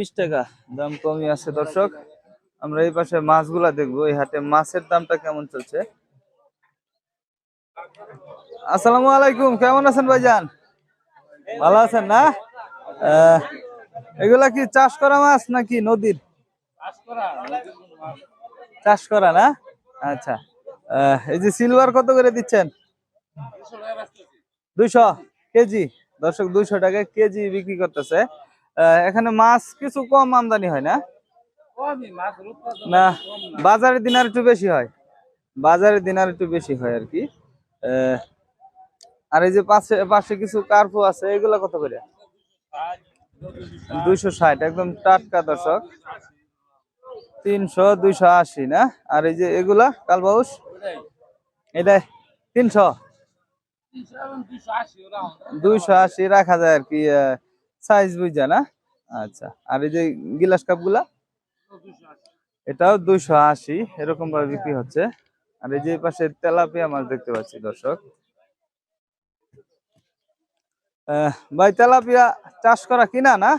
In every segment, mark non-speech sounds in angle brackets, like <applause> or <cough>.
বিশ টাকা, দাম কমই আছে দর্শক। আমরা এই পাশে মাছগুলা দেখব, এই হাটে মাছের দামটা কেমন চলছে? আসসালামু আলাইকুম, কেমন আছেন ভাইজান? ভালো আছেন না? এগুলা কি চাষ করা মাছ নাকি নদীর? চাষ করা না? আচ্ছা এই যে সিলভার কত করে দিচ্ছেন? দুইশো, কেজি। দর্শক, দুইশো টাকা কেজি বিক্রি করতেছে। এখানে মাছ কিছু কম আমদানি হয় না? না বাজারের দিন আর একটু বেশি হয়। বাজারের দিন আর একটু বেশি হয় আর কি। আহ, আর এই যে পাশে পাশে কিছু কার্পু আছে এগুলা কত করে? দুইশো ষাট একদম টাটকা দর্শক। তিনশো দুইশো আশি না? আর এই যে এগুলা কালবাউস? এটা তিনশো? দুইশো আশি রাখা যায় আর কি সাইজ বুঝা না আচ্ছা আর এই যে গিলাস কাপগুলা এটাও দুইশো আশি, এরকম ভাবে বিক্রি হচ্ছে। আর এই যে পাশে তেলাপিয়া মাছ দেখতে পাচ্ছি, দর্শক। ভাই, তেলাপিয়া চাষ করা কিনা না?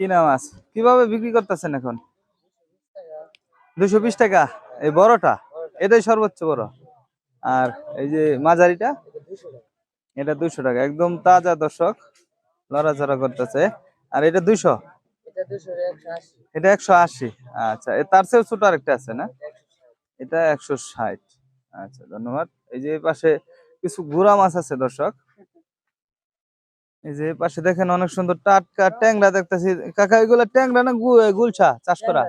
কিনা মাছ? কীভাবে বিক্রি করতেছেন এখন? দুশো বিশ টাকা, এই বড়টা? এটাই সর্বোচ্চ বড়। আর এই যে মাঝারিটা? এটা দুইশো টাকা, একদম তাজা দর্শক। লড়াচড়া করতেছে। আর এটা দুইশো? এটা একশো আশি। আচ্ছা তার চেয়েও ছোট আরেকটা আছে না? এটা একশো ষাট। আচ্ছা ধন্যবাদ। এই যে পাশে কিছু গুড়া মাছ আছে দর্শক। এই যে পাশে দেখেন অনেক সুন্দর টাটকা ট্যাংরা দেখতেছি। কাকা এগুলা ট্যাংরা না গুলছা চাষ করা?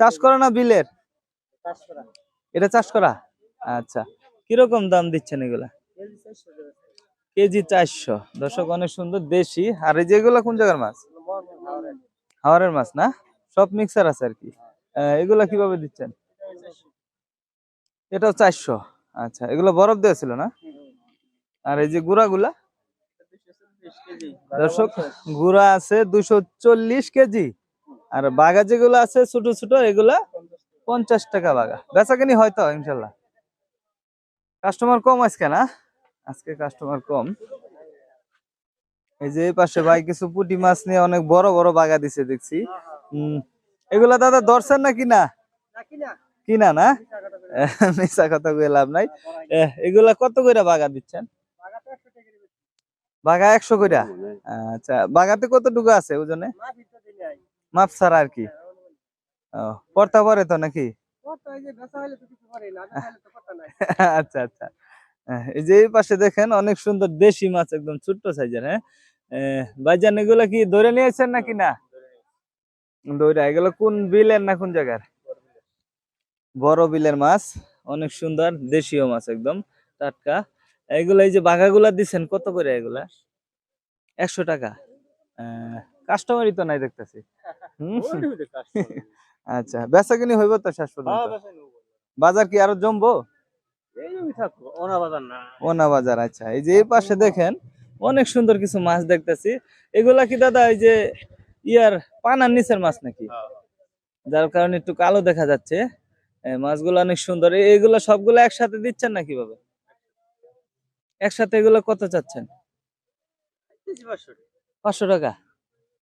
চাষ করা না বিলের? এটা চাষ করা? আচ্ছা। কীরকম দাম দিচ্ছেন এগুলা? কেজি চারশো। দর্শক, অনেক সুন্দর দেশি। আর এই যেগুলা কোন জায়গার মাছ? হাওয়ারের মাছ না? সব মিক্সার আছে আর কি। এগুলা কীভাবে দিচ্ছেন? এটাও চারশো। আচ্ছা এগুলো বরফ দেওয়া ছিল না? আর এই যে গুড়াগুলা? দর্শক, গুড়া আছে দুশো চল্লিশ কেজি। আর বাগা যেগুলো আছে ছোট ছোট, এগুলা পঞ্চাশ টাকা বাগা। বেচাকেনি হয়তো, ইনশাল্লাহ। কাস্টমার কম আজকে না? আজকে কাস্টমার কম। এই যে পাশে ভাই কিছু পুঁটি মাছ নিয়ে অনেক বড় বড় বাগা দিছে দেখছি। এগুলা দাদা ধরছেন না? কিনা কিনা না? <laughs> মিশা কথা কয়ে লাভ নাই। এগুলা কত করে বাগা দিচ্ছেন? বাগা একশো কইরা? আচ্ছা বাগাতে কতটুকু আছে ওজনে? মাপ ছাড়া আর কি। পড়তা পরে তো নাকি? <laughs> আচ্ছা আচ্ছা। এই যে এই পাশে দেখেন অনেক সুন্দর দেশি মাছ একদম ছোট্ট সাইজের হ্যাঁ? ভাইজান এগুলা কি ধরে নিয়েছেন নাকি না? দৌড়া এগুলো কোন বিলের না কোন জায়গার? বড় বিলের মাছ অনেক সুন্দর দেশীয় মাছ একদম টাটকা। এগুলা এই যে বাঘাগুলা দিচ্ছেন কত করে এগুলা? একশো টাকা। কাস্টমারই তো নাই দেখতেছি। আচ্ছা বেচা কিনি হইব তো শেষ পর্যন্ত? বাজার কি আরও জমবো? ওনা বাজার আচ্ছা। এই যে এই পাশে দেখেন অনেক সুন্দর কিছু মাছ দেখতেছি। এগুলা কি দাদা এই যে ইয়ার পানার নিচের মাছ নাকি? যার কারণে একটু কালো দেখা যাচ্ছে। মাছগুলো অনেক সুন্দর। এগুলো সবগুলো একসাথে দিচ্ছেন না কীভাবে? একসাথে এগুলো কত চাচ্ছেন? পাঁচশো টাকা।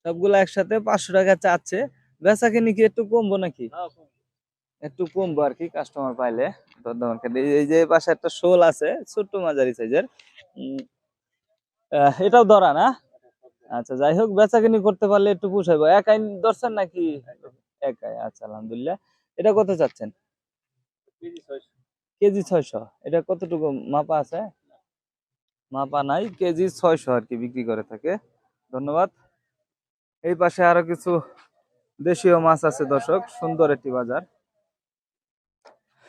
সবগুলো একসাথে পাঁচশো টাকা চাচ্ছে। বেচা কিনি কি একটু কমবো নাকি? একটু কমবো আর কি কাস্টমার পাইলে। এই- যে পাশে একটা শোল আছে, ছোট্ট মাঝারি সাইজের এটাও ধরা না? আচ্ছা যাই হোক বেচা কিনি করতে পারলে একটু পুষাইবো একাই ধরছেন নাকি? একাই আচ্ছা আলহামদুলিল্লাহ। এটা কত চাচ্ছেন? কেজি ছয়শো। এটা কতটুকু মাপা আছে? মাপা নাই, কেজি ছয়শো আর কি বিক্রি করে থাকে। ধন্যবাদ। এই পাশে আরও কিছু দেশীয় মাছ আছে, দর্শক। সুন্দর একটি বাজার।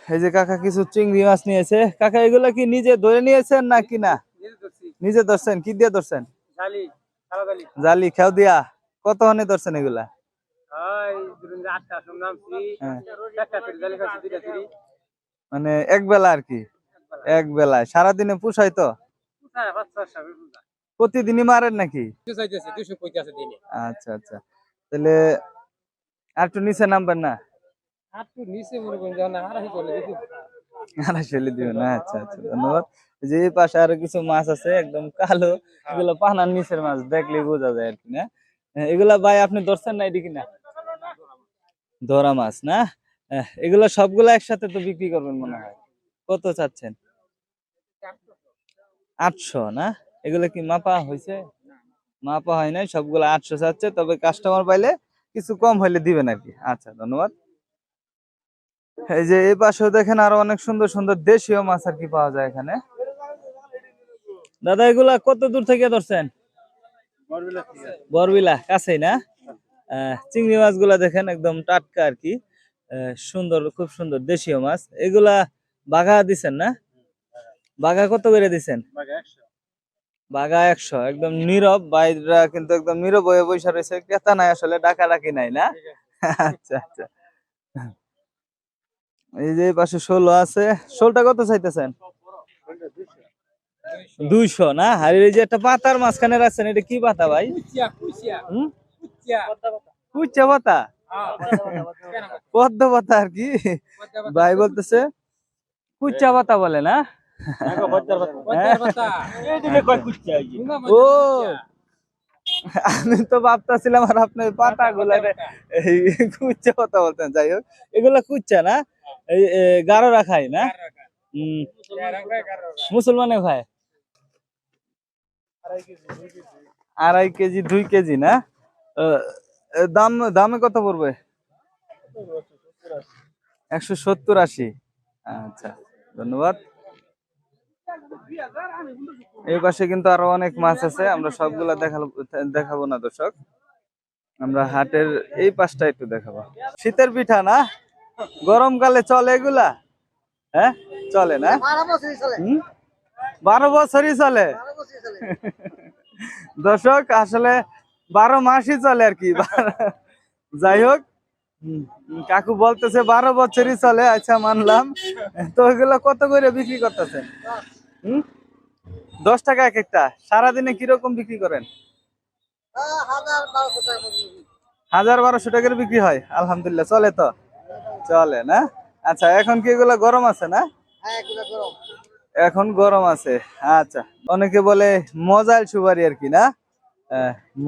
এই যে কাকা কিছু চিংড়ি মাছ নিয়েছে। কাকা এগুলা কি নিজে ধরে নিয়েছেন না? কি না নিজে ধরছেন? কি দিয়ে ধরছেন? জালি খেও দিয়া। কত হনে ধরছেন এগুলা? হ্যাঁ। মানে এক বেলা আর কি? এক বেলায় সারাদিনে পুষাই তো? প্রতিদিনই মারেন নাকি? আচ্ছা আচ্ছা। তাহলে আর একটু নিচে নামবেন না? আচ্ছা আচ্ছা কিছু মাছ আছে একদম কালো পানার নিচের মাছ দেখলেই বোঝা যায় আর কি না? হ্যাঁ, এগুলা ভাই আপনি ধরছেন না ধরা মাছ না? আহ, এগুলা সবগুলা একসাথে তো বিক্রি করবেন মনে হয়। কত চাচ্ছেন? আটশো না? এগুলা কি মাপা হয়েছে? মাপা হয় নাই সবগুলা আটশো চাচ্ছে তবে কাস্টমার পাইলে কিছু কম হইলে দিবেন আর কি। আচ্ছা ধন্যবাদ। এই যে এই পাশেও দেখেন আরও অনেক সুন্দর সুন্দর দেশীয় মাছ আর কি পাওয়া যায় এখানে। দাদা এগুলা কত দূর থেকে ধরছেন? বরবিলা কাছেই না? চিংড়ি মাছগুলা দেখেন একদম টাটকা আর কি। সুন্দর খুব সুন্দর দেশীয় মাছ। এগুলা বাঘা দিছেন না? বাঘা কত করে দিছেন? বাঘা একশো একদম নীরব। বাইরা কিন্তু একদম নীরব হয়ে বসে রয়েছে। ক্রেতা নাই আসলে ডাকা ডাকি নাই না? আচ্ছা আচ্ছা। এই যে পাশে ষোলো আছে। ষোলটা কত চাইতেছেন? দুইশো না? আর এই যে একটা পাতার মাঝখানে রাখছেন এটা কি পাতা ভাই? কুচ্চা পাতা? পদ্ম পাতা আর কি? ভাই বলতেছে কুচা পাতা বলে না? ও আমি তো ভাবতেছিলাম আর আপনার পাতা গুলা এই কুচ্চা পাতা বলতেন যাই হোক। এগুলা কুচ্চা না? এই গারো রাখাই না? মুসলমানে খায়? আড়াই কেজি দুই কেজি। না? দাম দামে কত পড়বে? একশো সত্তর আশি। আচ্ছা ধন্যবাদ। এই পাশে কিন্তু আরও অনেক মাছ আছে আমরা সবগুলা দেখাবো দেখাবো না দর্শক। আমরা হাটের এই পাশটা একটু দেখাবো। শীতের পিঠা না? গরমকালে চলে এগুলা? হ্যাঁ? চলে না? বারো বছরই চলে। দর্শক আসলে বারো মাসই চলে আর কি। যাই হোক কাকু বলতেছে বারো বছরই চলে আচ্ছা মানলাম। তো এগুলো কত করে বিক্রি করতেছেন? হুম? দশ টাকা এক একটা। সারাদিনে কীরকম বিক্রি করেন? হাজার বারোশো টাকার বিক্রি হয় আলহামদুলিল্লাহ। চলে তো? চলে না? আচ্ছা এখন কি এগুলো গরম আছে না? এখন গরম আছে। আচ্ছা অনেকে বলে মজাইল সুপারি আর কি না?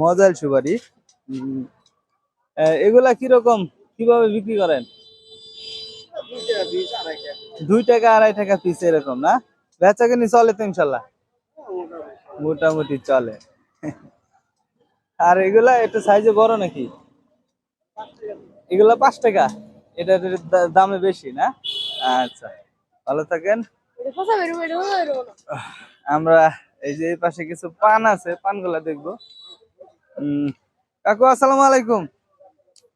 মজাইল সুপারি। এগুলা কীরকম? কীভাবে বিক্রি করেন? দুই টাকা আড়াই টাকা পিস এরকম না? বেচা কিনি চলে তো ইনশাল্লাহ। মোটামুটি চলে। আর এগুলা একটু সাইজে বড় নাকি? এগুলা পাঁচ টাকা। এটার দা- দামে বেশি না? আচ্ছা ভালো থাকেন। আমরা এই যে এই পাশে কিছু পান আছে, পানগুলা দেখব। কাকু, আসসালামু আলাইকুম।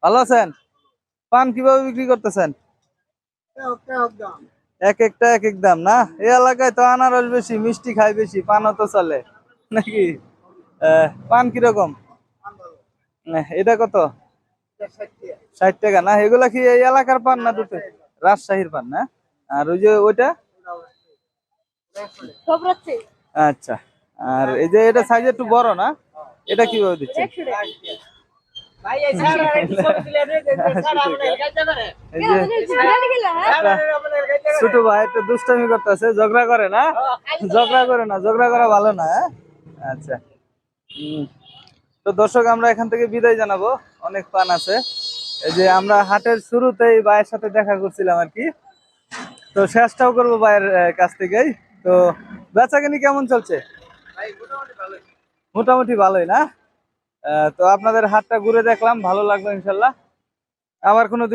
ভালো আছেন? পান কীভাবে বিক্রি করতেছেন? এক একটা এক এক দাম না? এই এলাকায় তো আনারস বেশি মিষ্টি খায় বেশি পানও তো চলে। নাকি? পান কীরকম? এটা কত? ষাট টাকা না? এগুলা কি এই এলাকার পান না দুটো? রাজশাহীর পান না? আর ওই যে ওইটা? আচ্ছা আর এই যে এটা সাইজ একটু বড় না? এটা কীভাবে দিচ্ছে ছোট ভাই একটু দুষ্টামি করতেছে ঝগড়া করে না? ঝগড়া করে না ঝগড়া করা ভালো না হ্যাঁ? আচ্ছা। উম, তো দর্শক আমরা এখান থেকে বিদায় জানাব। অনেক পান আছে। এই যে আমরা হাটের শুরুতেই ভাইয়ের সাথে দেখা করছিলাম আর কি। তো শেষটাও করব ভাইয়ের কাছ থেকেই। তো বেচাকেনি কেমন চলছে? মোটামুটি ভালোই না? তো আপনাদের হাতটা ঘুরে দেখলাম ভালো লাগল ইনশাল্লাহ। আবার কোনো